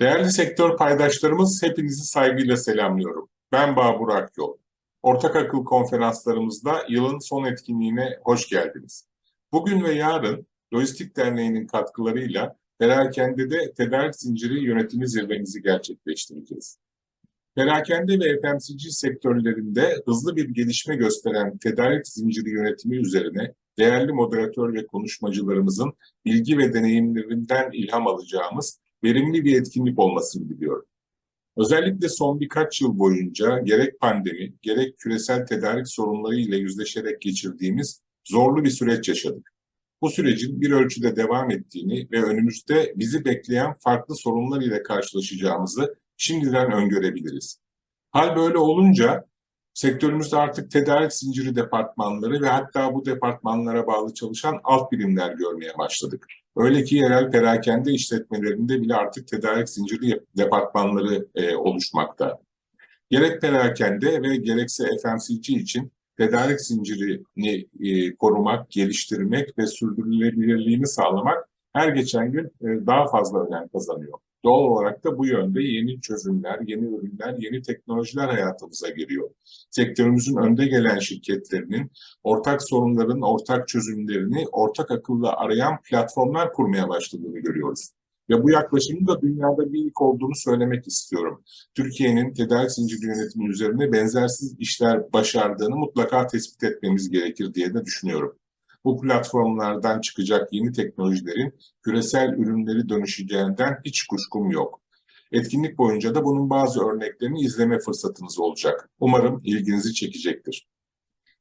Değerli sektör paydaşlarımız hepinizi saygıyla selamlıyorum. Ben Babur Akyol. Ortak Akıl konferanslarımızda yılın son etkinliğine hoş geldiniz. Bugün ve yarın Lojistik Derneği'nin katkılarıyla perakendede tedarik zinciri yönetimi zirvemizi gerçekleştireceğiz. Perakende ve FMCG sektörlerinde hızlı bir gelişme gösteren tedarik zinciri yönetimi üzerine değerli moderatör ve konuşmacılarımızın bilgi ve deneyimlerinden ilham alacağımız verimli bir etkinlik olmasını diliyorum. Özellikle son birkaç yıl boyunca gerek pandemi, gerek küresel tedarik sorunları ile yüzleşerek geçirdiğimiz zorlu bir süreç yaşadık. Bu sürecin bir ölçüde devam ettiğini ve önümüzde bizi bekleyen farklı sorunlar ile karşılaşacağımızı şimdiden öngörebiliriz. Hal böyle olunca sektörümüzde artık tedarik zinciri departmanları ve hatta bu departmanlara bağlı çalışan alt birimler görmeye başladık. Öyle ki yerel perakende işletmelerinde bile artık tedarik zinciri departmanları e, oluşmakta. Gerek perakende ve gerekse FMCG için tedarik zincirini e, korumak, geliştirmek ve sürdürülebilirliğini sağlamak her geçen gün e, daha fazla önem kazanıyor. Doğal olarak da bu yönde yeni çözümler, yeni ürünler, yeni teknolojiler hayatımıza giriyor. Sektörümüzün önde gelen şirketlerinin ortak sorunların ortak çözümlerini ortak akılla arayan platformlar kurmaya başladığını görüyoruz. Ve bu yaklaşımın da dünyada bir ilk olduğunu söylemek istiyorum. Türkiye'nin tedarik zinciri yönetimi üzerine benzersiz işler başardığını mutlaka tespit etmemiz gerekir diye de düşünüyorum. Bu platformlardan çıkacak yeni teknolojilerin küresel ürünleri dönüşeceğinden hiç kuşkum yok. Etkinlik boyunca da bunun bazı örneklerini izleme fırsatınız olacak. Umarım ilginizi çekecektir.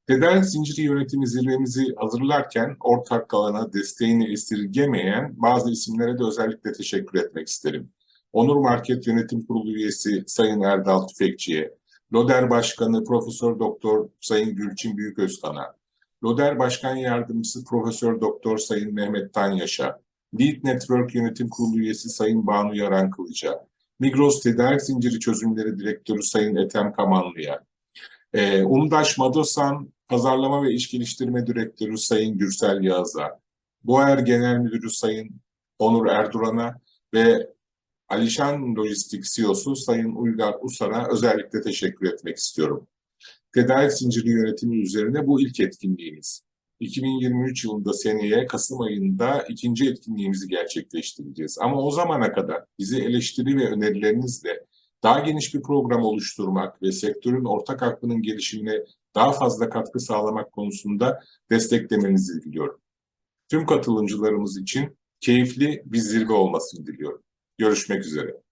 Tedarik zinciri yönetimi zirvemizi hazırlarken ortak alana desteğini esirgemeyen bazı isimlere de özellikle teşekkür etmek isterim. Onur Market Yönetim Kurulu üyesi Sayın Erdal Tüfekçi'ye, Loder Başkanı Profesör Doktor Sayın Gülçin Büyüközkan'a, Loder Başkan Yardımcısı Profesör Doktor Sayın Mehmet Tanyaş'a, Lead Network Yönetim Kurulu üyesi Sayın Banu Yaran Kılıç'a, Migros Tedarik Zinciri Çözümleri Direktörü Sayın Ethem Kamanlı'ya, ee, Umdaş Madosan Pazarlama ve İş Geliştirme Direktörü Sayın Gürsel Yağız'a, Boer Genel Müdürü Sayın Onur Erduran'a ve Alişan Lojistik CEO'su Sayın Uygar Usar'a özellikle teşekkür etmek istiyorum. Tedarik zinciri yönetimi üzerine bu ilk etkinliğimiz. 2023 yılında seneye Kasım ayında ikinci etkinliğimizi gerçekleştireceğiz. Ama o zamana kadar bizi eleştiri ve önerilerinizle daha geniş bir program oluşturmak ve sektörün ortak aklının gelişimine daha fazla katkı sağlamak konusunda desteklemenizi diliyorum. Tüm katılımcılarımız için keyifli bir zirve olmasını diliyorum. Görüşmek üzere.